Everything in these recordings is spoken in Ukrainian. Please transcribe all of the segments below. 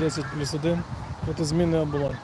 10 плюс 1 протизмінний оболонь.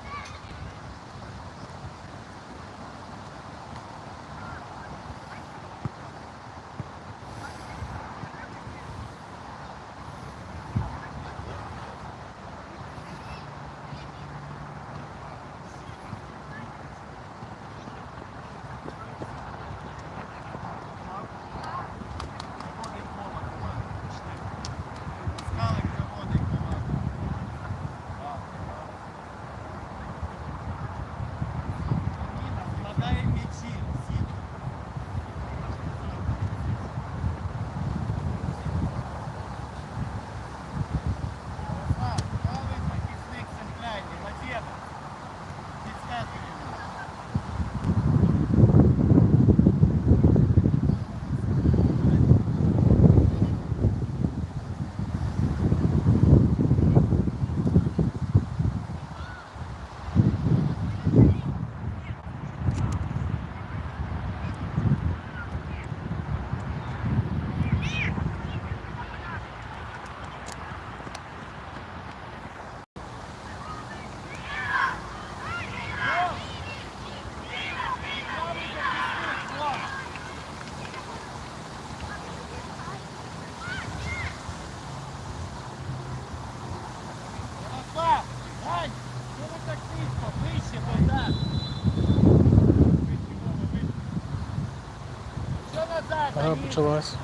почалась.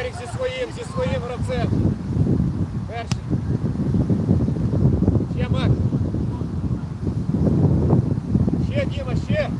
Ерік зі своїм, зі своїм гравцем. Перший. Ще Мак. Ще Діма, ще.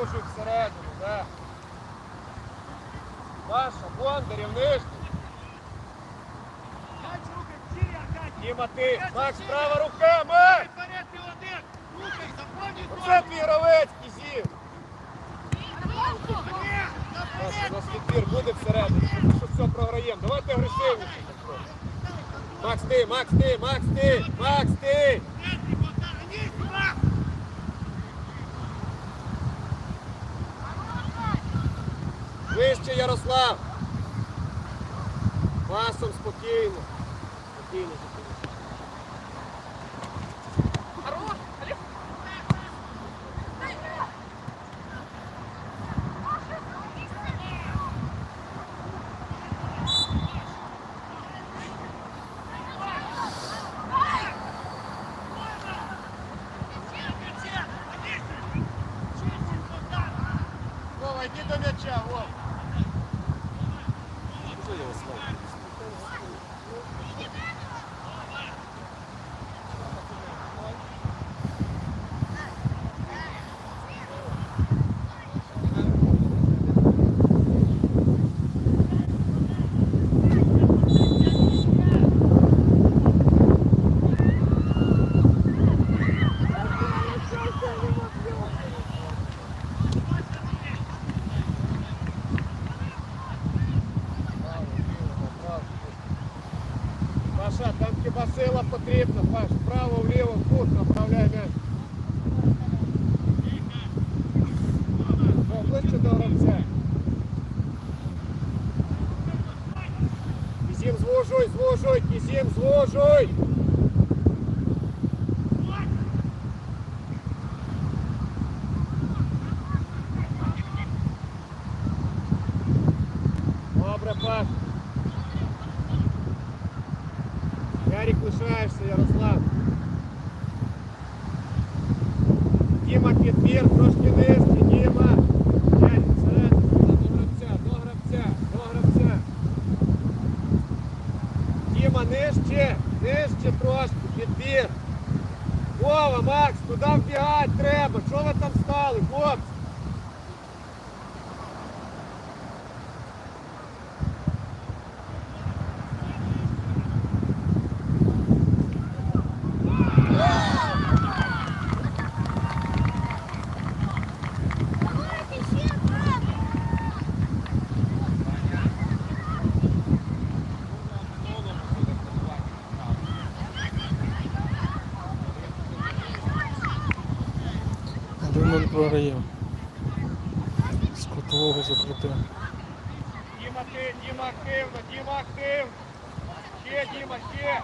Глушик всередину, так. Паша, Бондарів, нижній. Мать Макс, права рука, Макс! Вперед, ти кізів. Паша, у нас відбір буде всередині. Що все програємо. Давайте агресивніше. Макс, ти, Макс, ти, Макс, ти, Макс, ти. Ярослав! Пасом спокійно. Спокійно. Діма підбір, трошки нижче, Діма. Всередину, до гравця, до гравця, до гравця. Діма, нижче, нижче трошки, підбір. Вова, Макс, туди вбігати треба. Що ви там стали, хлопці? Один нуль програємо. З кутового закрутив. Діма, ти, Діма активно, Діма активно. Ще, Діма, ще.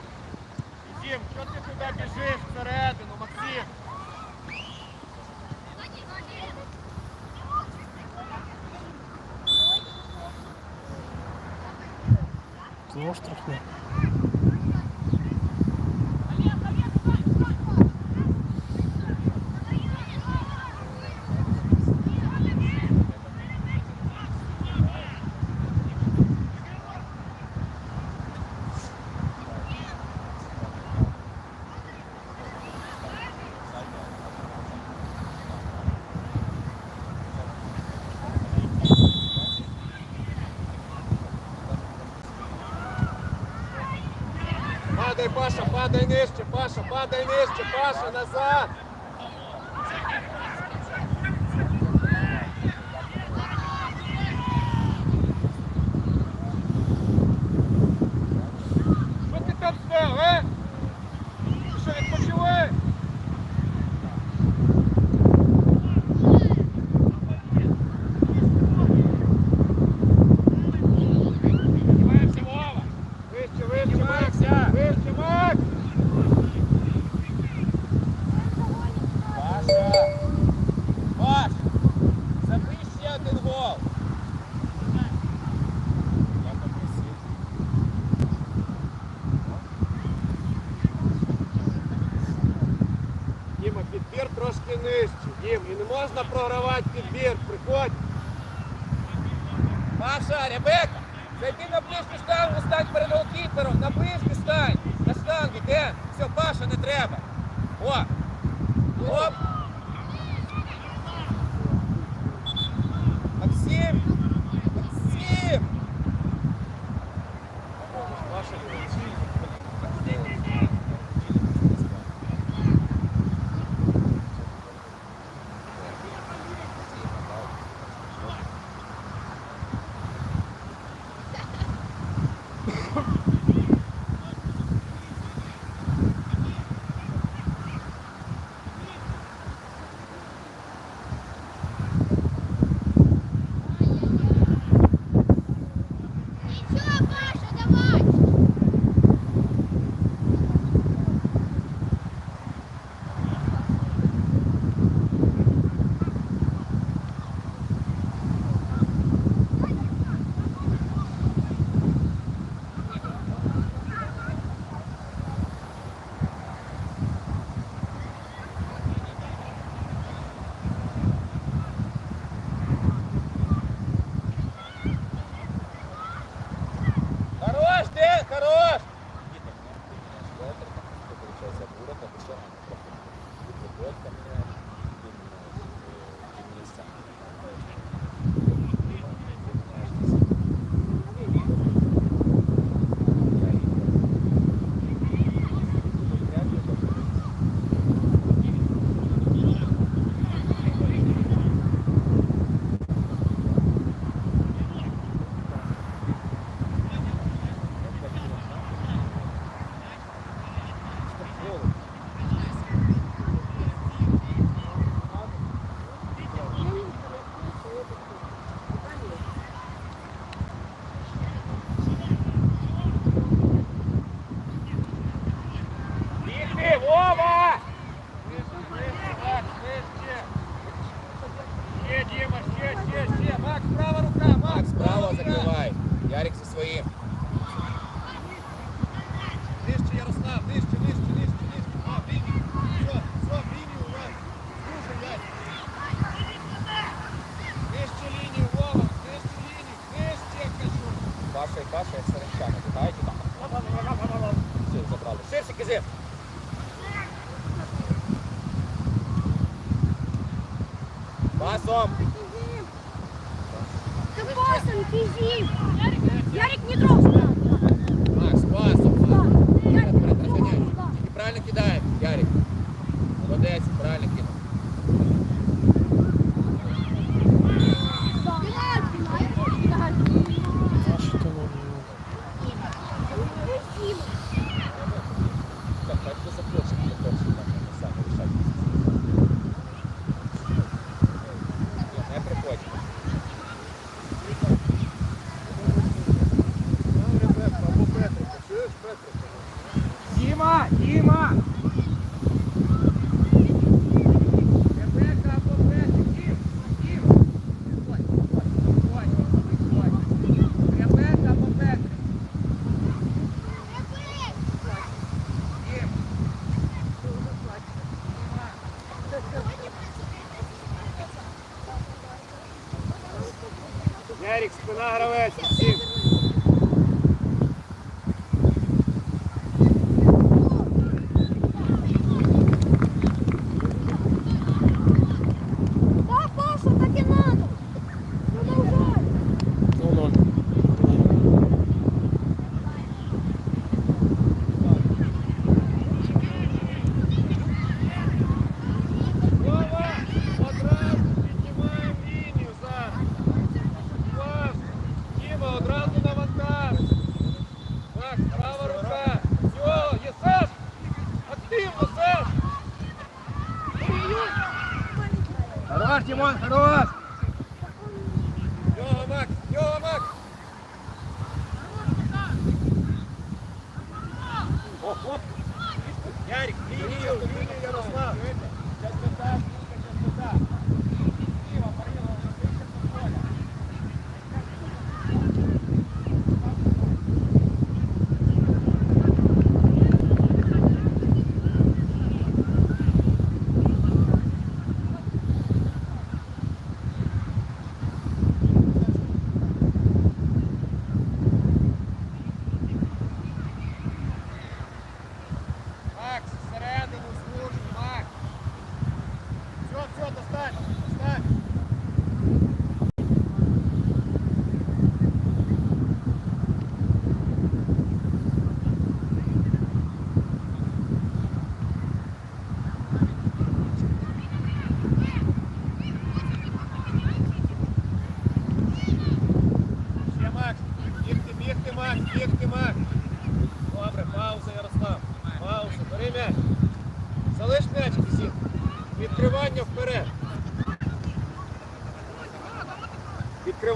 Дім, що ти туди біжиш всередину, Максим? Знову штрафне. Падай, Паша, падай нижче, Паша, падай нижче, Паша, назад.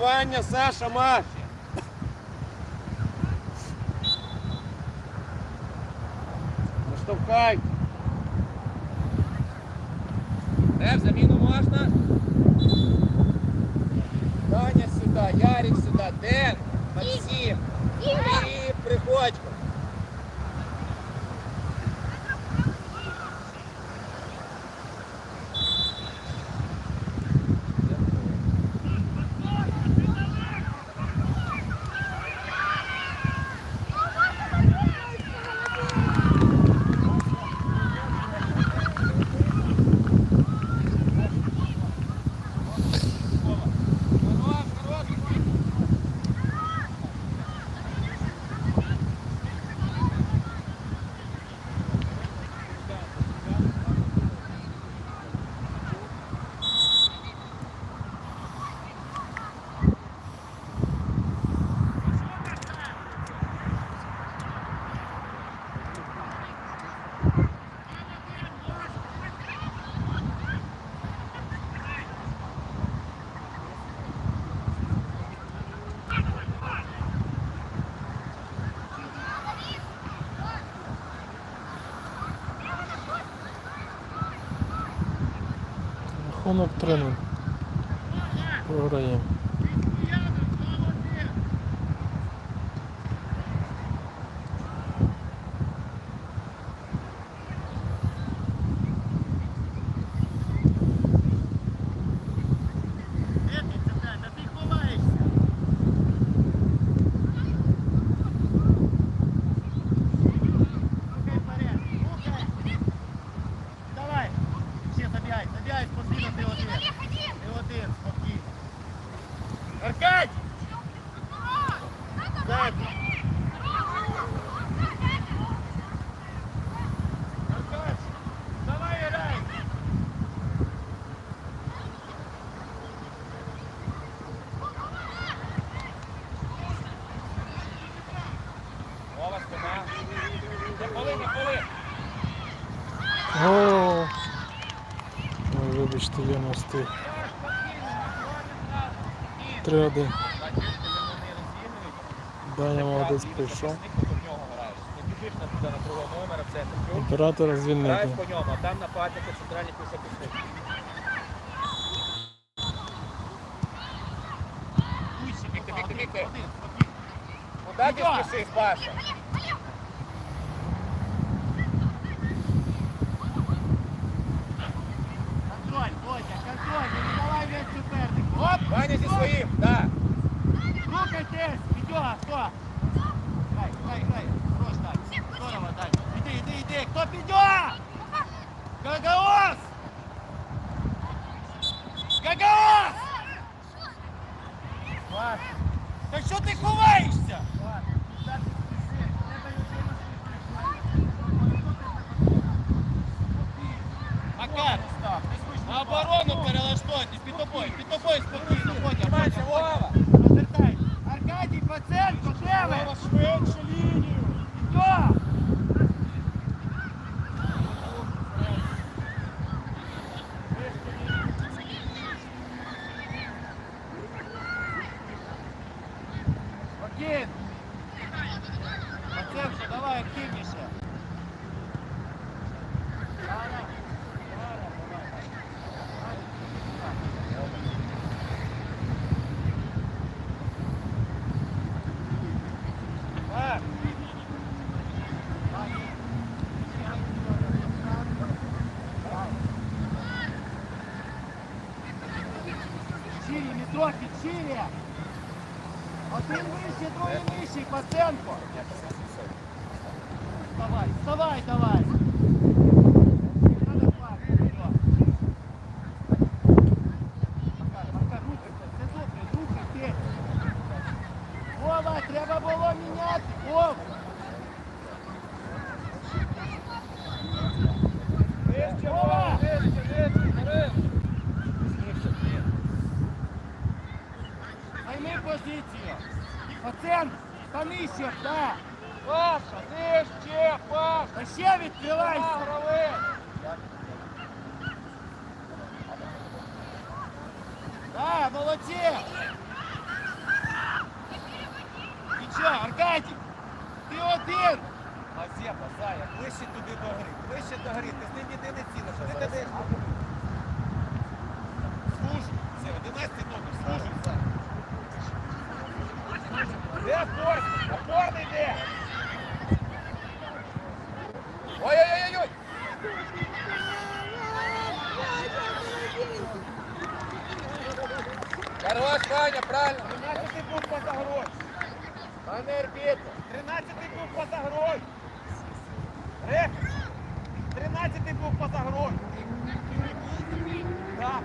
Відкривання Саша Мафія. Наштовхайте. Де в заміну можна? Даня сюди, Ярик сюди, Ден, Максим, і Приходько. воно втримав. Другого номера, в центр. Чув? Оператора звільнити. по ньому, а там нападники центральні півзахисники. Бігти, бігти, бігти. Куди ти? Ваня зі своїм, так. Рухайтесь! Федя, хто? Грай, грай, грай. Хорош, Дань. Здорово, Дань. Іди, іди, іди. Хто Федя? Гагаос! Гагаос! Та що ти ховаєшся? Макар, на оборону перелаштуйтесь, під тобою, під тобою спокійно, Бодя, По давай активніше. Давай, давай, давай. Так. Шире, Мітрохи, шире! Один вище, другий нижчий, по центру. Вставай, вставай давай. Надо флаг, вперед. Макар, Макар, рухайся, це добре, рухайся. Вова, треба було міняти. Вова. Вова! Займи позицію. Пацан, та нижче, да. Паша, нижче, Паша. Та ще відкривайся. Да, молодці. Нічого, Аркадій, ти один. Мазепа, Зая, ближче туди до гри, ближче до гри, ти з ним ніде не цілиш, ти даєш. Служу, це 11 номер, служу, Зая. Де Ой-ой-ой-ой! Хорош, Ваня, правильно. 13 був поза грою. Пане арбітр. 13 був поза грою. Рекс. 13 був поза грою. Так.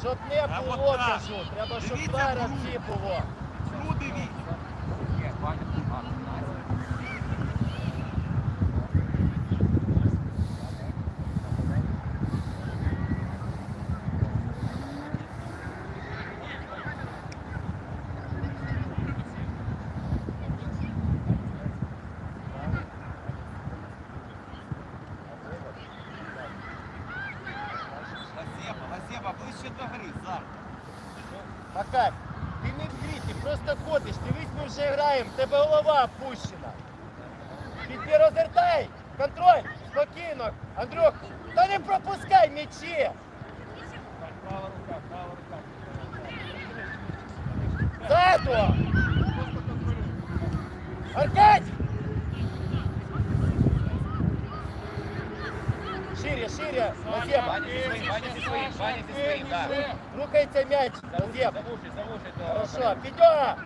Щоб не було, кажу. Треба, щоб два було. Груди віть. Є, Ваня. А, найс. Газеба, Газеба, ближче до гри, зараз. Макар, ти не в грі, ти просто ходиш. Дивись, ми вже граємо, в тебе голова опущена. Підбір розвертай, контроль, спокійно. Андрюх, та не пропускай м'ячі. Права рука, права рука. Ззаду. Аркадій! Шире, шире, Мазепа. Ваня зі своїм, Ваня зі своїм, Ваня зі своїм, так. Рухається м'яч, Мазепа. Завушить, завушить. до- Хорошо, Федя!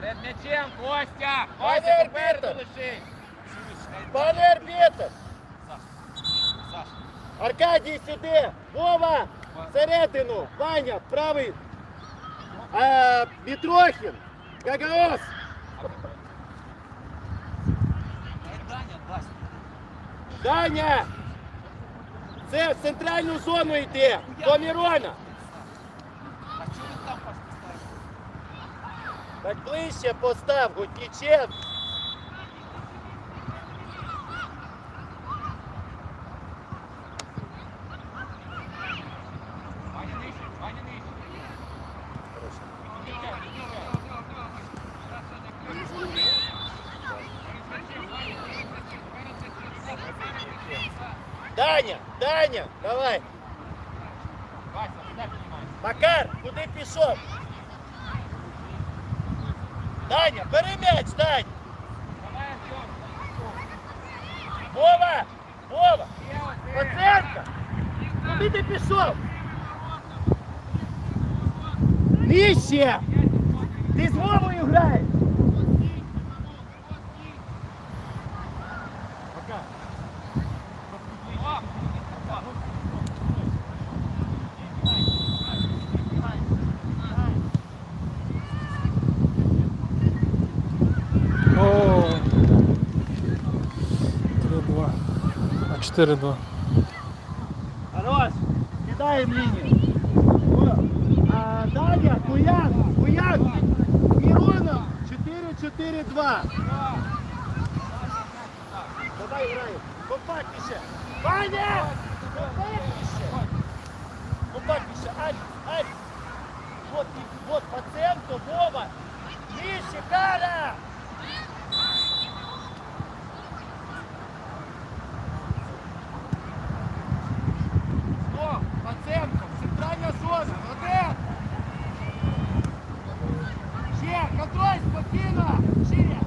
Перед м'ячем, Костя! Костя, попереду лишись! Пане арбітр! Аркадій сюди! Вова! Середину! Ваня, правий! Е, Мітрохін! Гагаос! Даня дасть. Даня! Це в центральну зону йде! До Мірона! Так ближче постав, Гутніченко. 4-2. Хорош! Кидаємо лінію. Спина! Шире!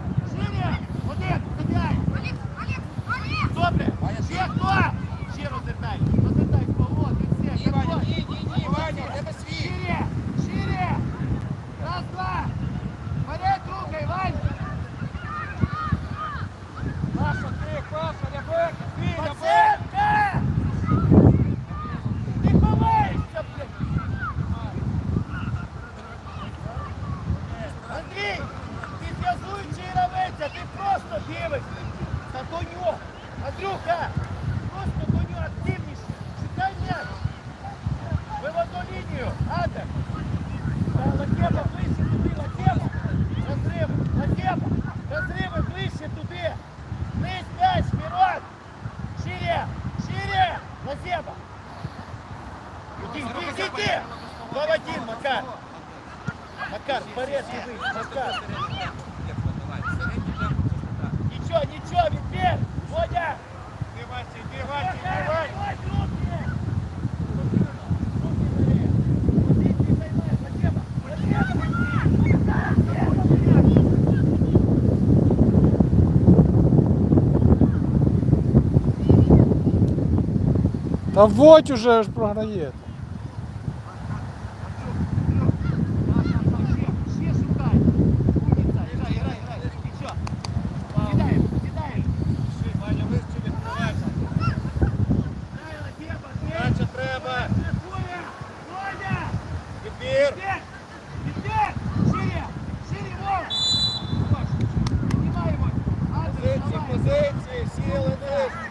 ты! Два в один, Макар! Макар, в порядке выйди, Макар! Ничего, ничего, Випер! Водя! Иди, Вася, иди, Вася, иди, Вася! Та вот уже аж програє. seal in this.